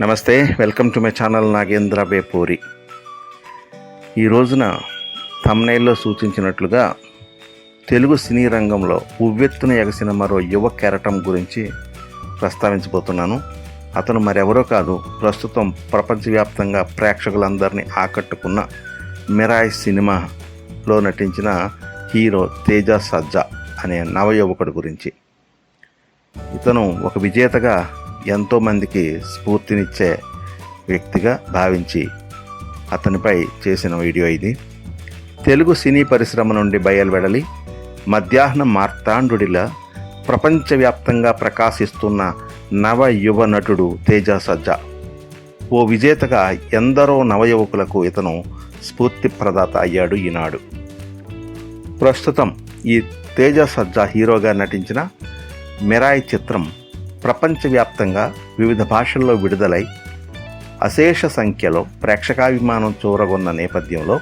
నమస్తే welcome to my channel Nagendra Bepuri ఈ రోజున తమ్నైల్లో సూచించినట్లుగా తెలుగు సినీ రంగంలో ఉవ్వెత్తున ఎగసిన మరో యువ కెరటం గురించి ప్రస్తావించబోతున్నాను. అతను మరెవరో కాదు ప్రస్తుతం ప్రపంచవ్యాప్తంగా ప్రేక్షకులందరినీ ఆకట్టుకున్న మిరాయ్ సినిమాలో నటించిన హీరో తేజ సజ్జా అనే నవయువకుడు గురించి. ఇతను ఒక విజేతగా ఎంతోమందికి స్ఫూర్తినిచ్చే వ్యక్తిగా భావించి అతనిపై చేసిన వీడియో ఇది. తెలుగు సినీ పరిశ్రమ నుండి బయలువెడలి మధ్యాహ్నం మార్తాండుడిలా ప్రపంచవ్యాప్తంగా ప్రకాశిస్తున్న నవ యువ నటుడు తేజ సజ్జా. ఓ విజేతగా ఎందరో నవయువకులకు ఇతను స్ఫూర్తి ప్రదాత అయ్యాడు ఈనాడు. ప్రస్తుతం ఈ తేజ సజ్జా హీరోగా నటించిన మిరాయ్ చిత్రం ప్రపంచవ్యాప్తంగా వివిధ భాషల్లో విడుదలై అశేష సంఖ్యలో ప్రేక్షకాభిమానం చూరగొన్న నేపథ్యంలో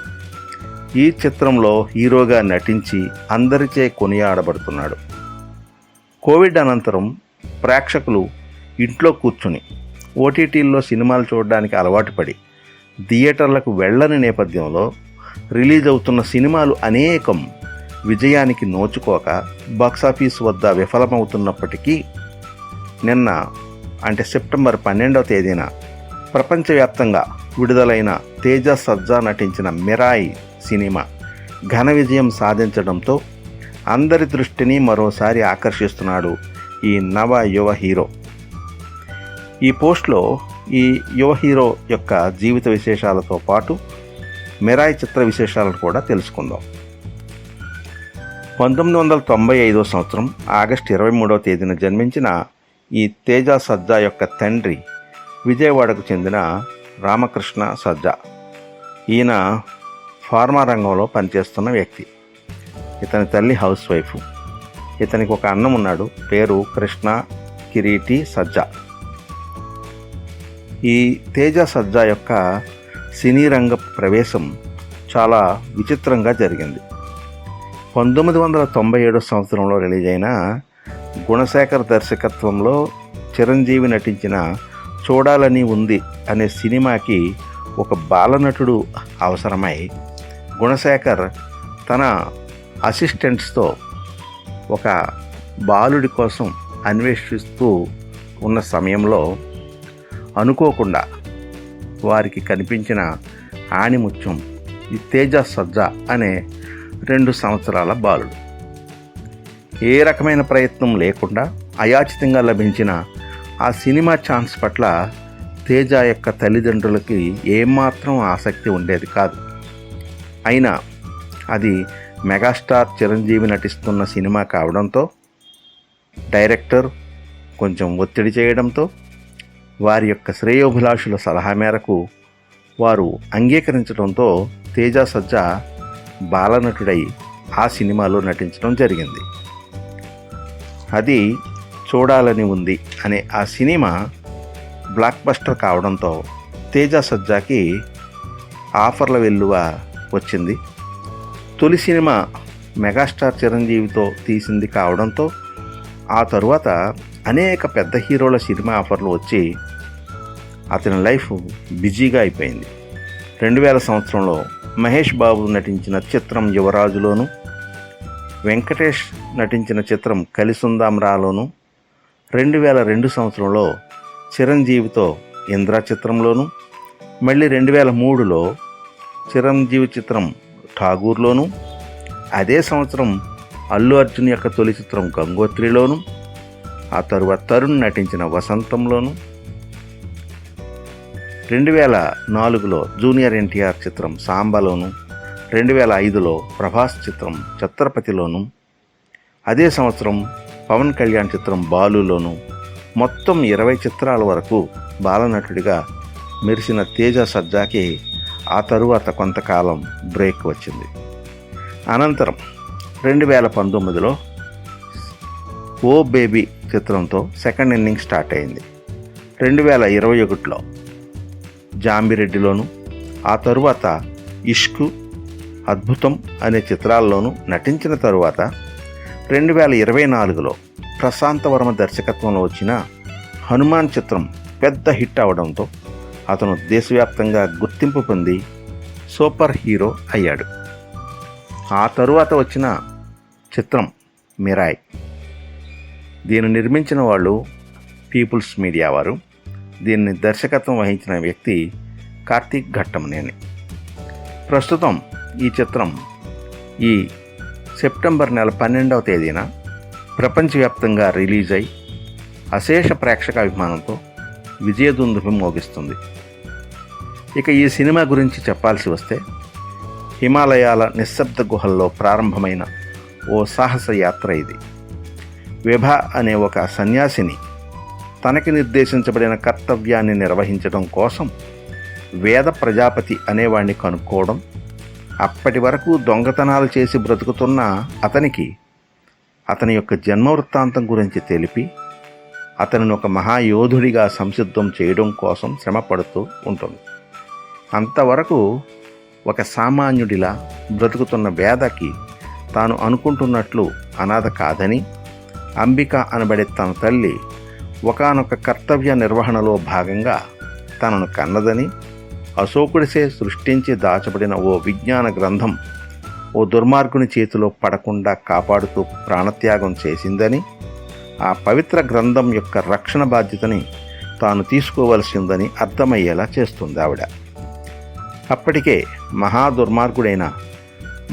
ఈ చిత్రంలో హీరోగా నటించి అందరిచే కొనియాడబడుతున్నాడు. కోవిడ్ అనంతరం ప్రేక్షకులు ఇంట్లో కూర్చుని ఓటీటీల్లో సినిమాలు చూడడానికి అలవాటు పడి థియేటర్లకు వెళ్ళని నేపథ్యంలో రిలీజ్ అవుతున్న సినిమాలు అనేకం విజయానికి నోచుకోక బాక్సాఫీస్ వద్ద విఫలమవుతున్నప్పటికీ నిన్న అంటే సెప్టెంబర్ పన్నెండవ తేదీన ప్రపంచవ్యాప్తంగా విడుదలైన తేజ సజ్జా నటించిన మిరాయి సినిమా ఘన విజయం సాధించడంతో అందరి దృష్టిని మరోసారి ఆకర్షిస్తున్నాడు ఈ నవ యువ హీరో. ఈ పోస్ట్లో ఈ యువ హీరో యొక్క జీవిత విశేషాలతో పాటు మిరాయి చిత్ర విశేషాలను కూడా తెలుసుకుందాం. పంతొమ్మిది వందల తొంభై ఐదో సంవత్సరం ఆగస్టు ఇరవై మూడవ తేదీన జన్మించిన ఈ తేజ సజ్జా యొక్క తండ్రి విజయవాడకు చెందిన రామకృష్ణ సజ్జా. ఈయన ఫార్మా రంగంలో పనిచేస్తున్న వ్యక్తి. ఇతని తల్లి హౌస్ వైఫ్. ఇతనికి ఒక అన్నం ఉన్నాడు పేరు కృష్ణ కిరీటి సజ్జా. ఈ తేజ సజ్జా యొక్క సినీ రంగ ప్రవేశం చాలా విచిత్రంగా జరిగింది. పంతొమ్మిది వందల తొంభై ఏడో సంవత్సరంలో రిలీజ్ అయిన గుణశేఖర్ దర్శకత్వంలో చిరంజీవి నటించిన చూడాలని ఉంది అనే సినిమాకి ఒక బాలనటుడు అవసరమై గుణశేఖర్ తన అసిస్టెంట్స్తో ఒక బాలుడి కోసం అన్వేషిస్తూ ఉన్న సమయంలో అనుకోకుండా వారికి కనిపించిన ఆణిముత్యం ఈ తేజ సజ్జా అనే రెండు సంవత్సరాల బాలుడు. ఏ రకమైన ప్రయత్నం లేకుండా అయాచితంగా లభించిన ఆ సినిమా ఛాన్స్ పట్ల తేజ యొక్క తల్లిదండ్రులకి ఏమాత్రం ఆసక్తి ఉండేది కాదు. అయినా అది మెగాస్టార్ చిరంజీవి నటిస్తున్న సినిమా కావడంతో డైరెక్టర్ కొంచెం ఒత్తిడి చేయడంతో వారి యొక్క శ్రేయోభిలాషుల సలహా మేరకు వారు అంగీకరించడంతో తేజ సజ్జా బాలనటుడై ఆ సినిమాలో నటించడం జరిగింది. అది చూడాలని ఉంది అనే ఆ సినిమా బ్లాక్ బస్టర్ కావడంతో తేజ సజ్జాకి ఆఫర్ల వెల్లువ వచ్చింది. తొలి సినిమా మెగాస్టార్ చిరంజీవితో తీసింది కావడంతో ఆ తరువాత అనేక పెద్ద హీరోల సినిమా ఆఫర్లు వచ్చి అతని లైఫ్ బిజీగా అయిపోయింది. రెండు వేల సంవత్సరంలో మహేష్ బాబు నటించిన చిత్రం యువరాజులోను వెంకటేష్ నటించిన చిత్రం కలిసుందాంరాలోను రెండు వేల రెండు సంవత్సరంలో చిరంజీవితో ఇంద్ర చిత్రంలోను మళ్ళీ రెండు వేల మూడులో చిరంజీవి చిత్రం ఠాగూర్లోను అదే సంవత్సరం అల్లు అర్జున్ యొక్క తొలి చిత్రం గంగోత్రిలోను ఆ తరువాత తరుణ్ నటించిన వసంతంలోను. రెండు వేల నాలుగులో జూనియర్ ఎన్టీఆర్ చిత్రం సాంబలోను రెండు వేల ఐదులో ప్రభాస్ చిత్రం ఛత్రపతిలోను అదే సంవత్సరం పవన్ కళ్యాణ్ చిత్రం బాలులోను మొత్తం ఇరవై చిత్రాల వరకు బాలనటుడిగా మెరిసిన తేజ సజ్జాకి ఆ తరువాత కొంతకాలం బ్రేక్ వచ్చింది. అనంతరం రెండు వేల పంతొమ్మిదిలో ఓ బేబీ చిత్రంతో సెకండ్ ఇన్నింగ్ స్టార్ట్ అయింది. రెండు వేల ఇరవై ఒకటిలో జాంబిరెడ్డిలోను ఆ తరువాత ఇష్కు అద్భుతం అనే చిత్రాల్లోనూ నటించిన తరువాత రెండు వేల ఇరవై నాలుగులో ప్రశాంతవర్మ దర్శకత్వంలో వచ్చిన హనుమాన్ చిత్రం పెద్ద హిట్ అవడంతో అతను దేశవ్యాప్తంగా గుర్తింపు పొంది సూపర్ హీరో అయ్యాడు. ఆ తరువాత వచ్చిన చిత్రం మిరాయ్. దీన్ని నిర్మించిన వాళ్ళు పీపుల్స్ మీడియా వారు. దీన్ని దర్శకత్వం వహించిన వ్యక్తి కార్తీక్ ఘట్టమనేని. ప్రస్తుతం ఈ చిత్రం ఈ సెప్టెంబర్ నెల పన్నెండవ తేదీన ప్రపంచవ్యాప్తంగా రిలీజ్ అయి అశేష ప్రేక్షక అభిమానంతో విజయదుందుభం మోగిస్తుంది. ఇక ఈ సినిమా గురించి చెప్పాల్సి వస్తే హిమాలయాల నిశ్శబ్ద గుహల్లో ప్రారంభమైన ఓ సాహస యాత్ర ఇది. విభ అనే ఒక సన్యాసిని తనకి నిర్దేశించబడిన కర్తవ్యాన్ని నిర్వహించడం కోసం వేద ప్రజాపతి అనేవాణ్ణి కనుక్కోవడం అప్పటి వరకు దొంగతనాలు చేసి బ్రతుకుతున్న అతనికి అతని యొక్క జన్మ వృత్తాంతం గురించి తెలిపి అతనిని ఒక మహాయోధుడిగా సంసిద్ధం చేయడం కోసం శ్రమ పడుతూ ఉంటుంది. అంతవరకు ఒక సామాన్యుడిలా బ్రతుకుతున్న వేదకి తాను అనుకుంటున్నట్లు అనాథ కాదని అంబిక అనబడే తన తల్లి ఒకానొక కర్తవ్య నిర్వహణలో భాగంగా తనను కన్నదని అశోకుడిసే సృష్టించి దాచబడిన ఓ విజ్ఞాన గ్రంథం ఓ దుర్మార్గుని చేతిలో పడకుండా కాపాడుతూ ప్రాణత్యాగం చేసిందని ఆ పవిత్ర గ్రంథం యొక్క రక్షణ బాధ్యతని తాను తీసుకోవలసిందని అర్థమయ్యేలా చేస్తుంది ఆవిడ. అప్పటికే మహా దుర్మార్గుడైన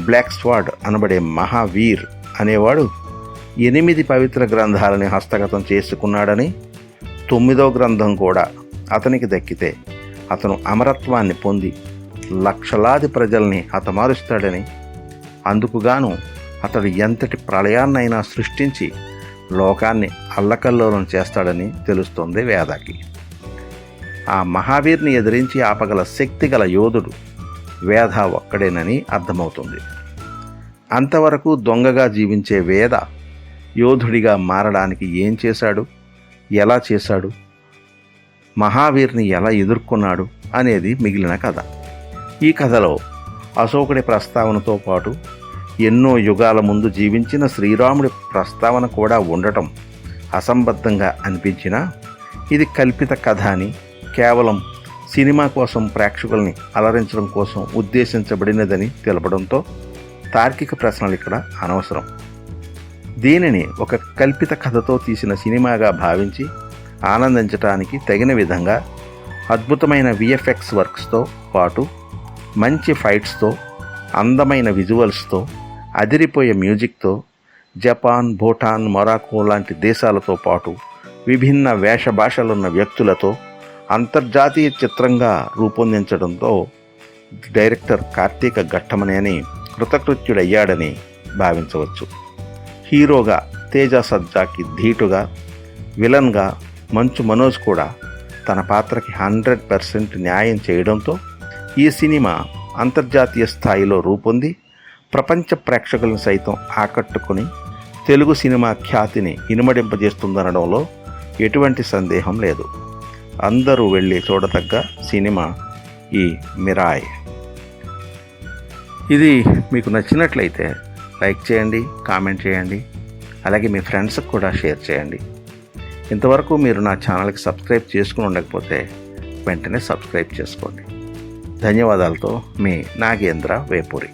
బ్లాక్ స్వాడ్ అనబడే మహావీర్ అనేవాడు ఎనిమిది పవిత్ర గ్రంథాలని హస్తగతం చేసుకున్నాడని తొమ్మిదో గ్రంథం కూడా అతనికి దక్కితే అతను అమరత్వాన్ని పొంది లక్షలాది ప్రజల్ని హతమారుస్తాడని అందుకుగాను అతడు ఎంతటి ప్రళయాన్నైనా సృష్టించి లోకాన్ని అల్లకల్లోలం చేస్తాడని తెలుస్తోంది వేదాకి. ఆ మహావీర్ని ఎదిరించి ఆపగల శక్తి గల యోధుడు వేద ఒక్కడేనని అర్థమవుతుంది. అంతవరకు దొంగగా జీవించే వేద యోధుడిగా మారడానికి ఏం చేశాడు? ఎలా చేశాడు? మహావీర్ని ఎలా ఎదుర్కొన్నాడు అనేది మిగిలిన కథ. ఈ కథలో అశోకుడి ప్రస్తావనతో పాటు ఎన్నో యుగాల ముందు జీవించిన శ్రీరాముడి ప్రస్తావన కూడా ఉండటం అసంబద్ధంగా అనిపించినా ఇది కల్పిత కథ అని కేవలం సినిమా కోసం ప్రేక్షకుల్ని అలరించడం కోసం ఉద్దేశించబడినదని తెలపడంతో తార్కిక ప్రశ్నలు ఇక్కడ అనవసరం. దీనిని ఒక కల్పిత కథతో తీసిన సినిమాగా భావించి ఆనందించటానికి తగిన విధంగా అద్భుతమైన విఎఫ్ఎక్స్ వర్క్స్తో పాటు మంచి ఫైట్స్తో అందమైన విజువల్స్తో అదిరిపోయే మ్యూజిక్తో జపాన్ భూటాన్ మొరాకో లాంటి దేశాలతో పాటు విభిన్న వేష భాషలున్న వ్యక్తులతో అంతర్జాతీయ చిత్రంగా రూపొందించడంతో డైరెక్టర్ కార్తీక ఘట్టమనేని కృతకృత్యుడయ్యాడని భావించవచ్చు. హీరోగా తేజ సజ్జాకి ధీటుగా విలన్గా మంచు మనోజ్ కూడా తన పాత్రకి హండ్రెడ్ పర్సెంట్ న్యాయం చేయడంతో ఈ సినిమా అంతర్జాతీయ స్థాయిలో రూపొంది. ప్రపంచ ప్రేక్షకులను సైతం ఆకట్టుకుని తెలుగు సినిమా ఖ్యాతిని ఇనుమడింపజేస్తుందనడంలో ఎటువంటి సందేహం లేదు. అందరూ వెళ్ళి చూడదగ్గ సినిమా ఈ మిరాయ్. ఇది మీకు నచ్చినట్లయితే లైక్ చేయండి కామెంట్ చేయండి అలాగే మీ ఫ్రెండ్స్కి కూడా షేర్ చేయండి. ఇంతవరకు మీరు నా ఛానల్కి సబ్స్క్రైబ్ చేసుకుని ఉండకపోతే వెంటనే సబ్స్క్రైబ్ చేసుకోండి. ధన్యవాదాలతో మీ నాగేంద్ర వేపూరి.